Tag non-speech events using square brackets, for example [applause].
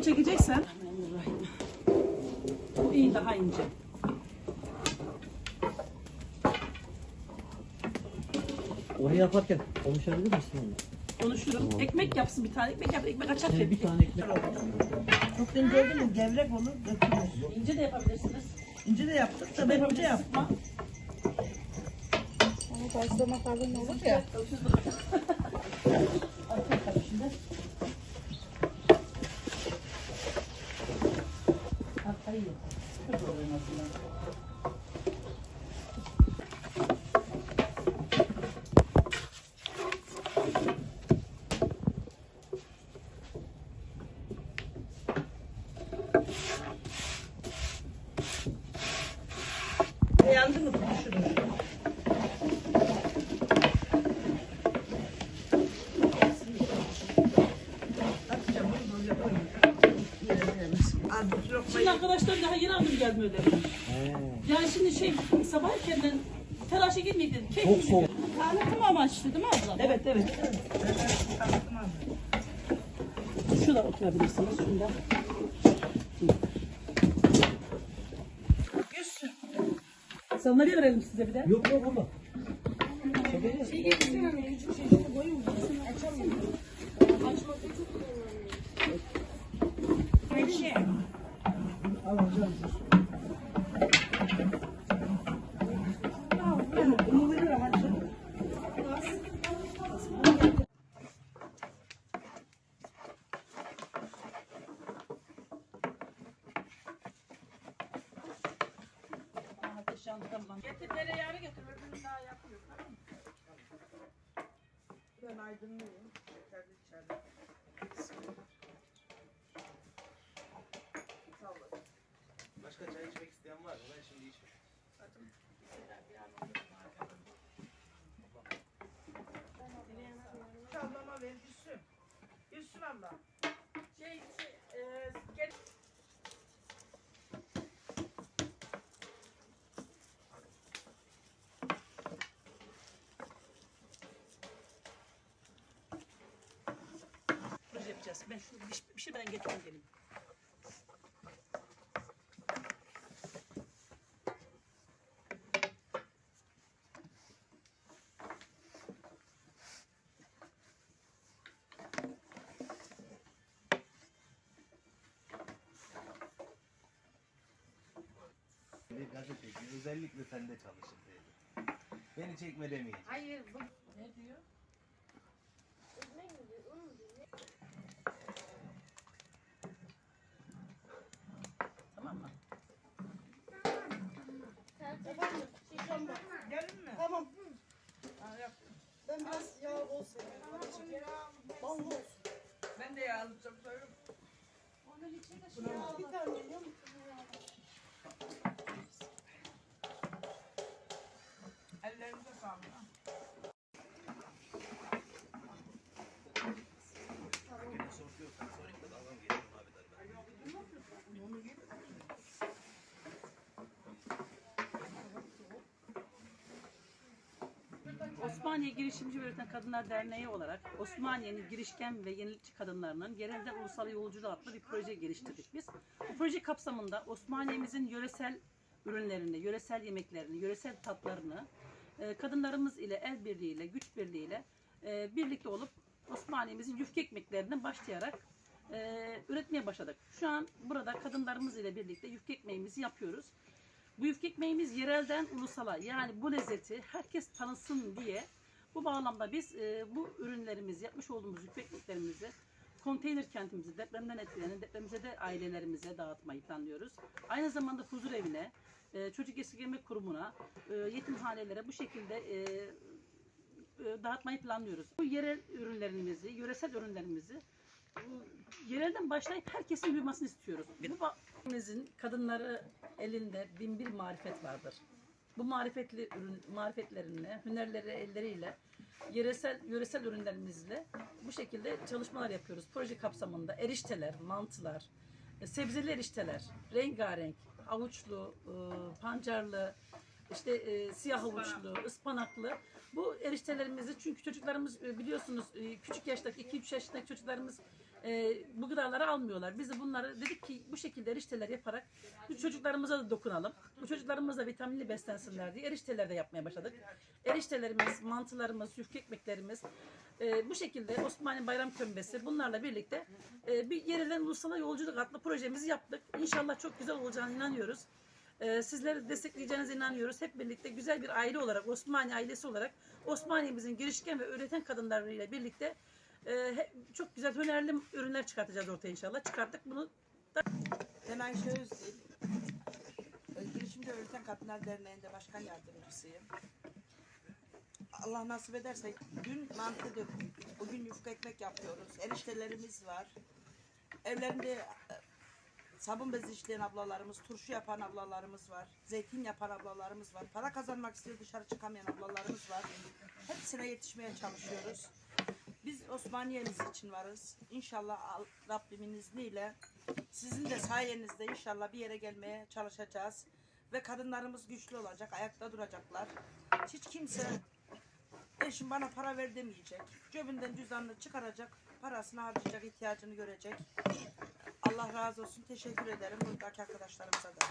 böyle çekeceksen bu iyi daha ince. Onu yaparken konuşabilir misin onu? Konuşurum. Ekmek yapsın bir tane. Ekmek yap. Ekmek açar ki. bir tane ekmek Çok ince değil mi? Gevrek olur, dökülür. İnce de yapabilirsiniz. İnce de yaptık da ben ince yaptım. Sıkma. Bazlama kalın olur ya. [laughs] Şimdi arkadaşlar daha yeni aldım geldim öyle. Yani şimdi şey sabah erkenden telaşa girmeyin dedim. Çok soğuk. Tanıtım amaçlı değil mi abla? Evet evet. Şurada oturabilirsiniz. Şunda. Sandalye verelim size bir de. Yok yok ama. Çekeceğiz. Ayşe. Tamam. Getir tereyağını getir. Öbürünü daha yapıyor. Ben aydınlıyım. İçeride içeride. Başka çay içmek isteyen var mı? Ben şimdi içmem. Çallama ver Gülsün. Gülsün abla. Şey, şey e, gel. Yapacağız. Ben şu bir, bir şey ben getireyim gelin. Bir gazeteci özellikle sende çalışır dedi. Beni çekme demeyin. Hayır bu Ne diyor? Tamam mı? Gelin mi? Tamam. Ha, yap. Ben biraz yağ seviyorum. Bol olsun. Ben de yağlı çok seviyorum. Bir tane yiyor Osmaniye Girişimci ve Üreten Kadınlar Derneği olarak Osmaniye'nin girişken ve yenilikçi kadınlarının yerelde ulusal yolculuğu adlı bir proje geliştirdik biz. Bu proje kapsamında Osmaniye'mizin yöresel ürünlerini, yöresel yemeklerini, yöresel tatlarını e, kadınlarımız ile el birliğiyle, güç birliğiyle e, birlikte olup Osmaniye'mizin yufka ekmeklerinden başlayarak e, üretmeye başladık. Şu an burada kadınlarımız ile birlikte yufka ekmeğimizi yapıyoruz. Bu yufka ekmeğimiz yerelden ulusala yani bu lezzeti herkes tanısın diye bu bağlamda biz e, bu ürünlerimizi yapmış olduğumuz yufka ekmeklerimizi konteyner kentimizi depremden etkilenen depremize de ailelerimize dağıtmayı planlıyoruz. Aynı zamanda huzur evine, e, çocuk esirgeme kurumuna, e, yetimhanelere bu şekilde e, e, dağıtmayı planlıyoruz. Bu yerel ürünlerimizi, yöresel ürünlerimizi yerelden başlayıp herkesin duymasını istiyoruz. Bu kadınları elinde bin bir marifet vardır. Bu marifetli ürün, marifetlerinle, hünerleri elleriyle, yöresel, yöresel ürünlerimizle bu şekilde çalışmalar yapıyoruz. Proje kapsamında erişteler, mantılar, e, sebzeli erişteler, rengarenk, avuçlu, e, pancarlı, işte e, siyah havuçlu, ıspanaklı. Bu eriştelerimizi çünkü çocuklarımız e, biliyorsunuz e, küçük yaştaki 2-3 yaşındaki çocuklarımız e, bu gıdaları almıyorlar. Biz de bunları dedik ki bu şekilde erişteler yaparak bu çocuklarımıza da dokunalım. Bu çocuklarımız da vitaminli beslensinler diye erişteler de yapmaya başladık. Eriştelerimiz, mantılarımız, yufka ekmeklerimiz e, bu şekilde Osmaniye Bayram Kömbesi bunlarla birlikte e, bir yerden ulusala yolculuk adlı projemizi yaptık. İnşallah çok güzel olacağına inanıyoruz. E, sizleri destekleyeceğinize inanıyoruz. Hep birlikte güzel bir aile olarak, Osmaniye ailesi olarak Osmaniye'mizin girişken ve üreten kadınlarıyla birlikte e, çok güzel önerli ürünler çıkartacağız ortaya inşallah. Çıkarttık bunu Ben Ayşe Özdil. Ee, Girişimci Öğreten Kadınlar Derneği'nde başkan yardımcısıyım. Allah nasip ederse dün mantı döktük. Bugün yufka ekmek yapıyoruz. Eriştelerimiz var. Evlerinde sabun bezi işleyen ablalarımız, turşu yapan ablalarımız var. Zeytin yapan ablalarımız var. Para kazanmak istiyor dışarı çıkamayan ablalarımız var. Hepsine yetişmeye çalışıyoruz. Biz Osmaniye'miz için varız. İnşallah Al- Rabbimin izniyle sizin de sayenizde inşallah bir yere gelmeye çalışacağız. Ve kadınlarımız güçlü olacak, ayakta duracaklar. Hiç kimse eşim bana para ver demeyecek. Cebinden cüzdanını çıkaracak, parasını harcayacak, ihtiyacını görecek. Allah razı olsun. Teşekkür ederim buradaki arkadaşlarımıza da.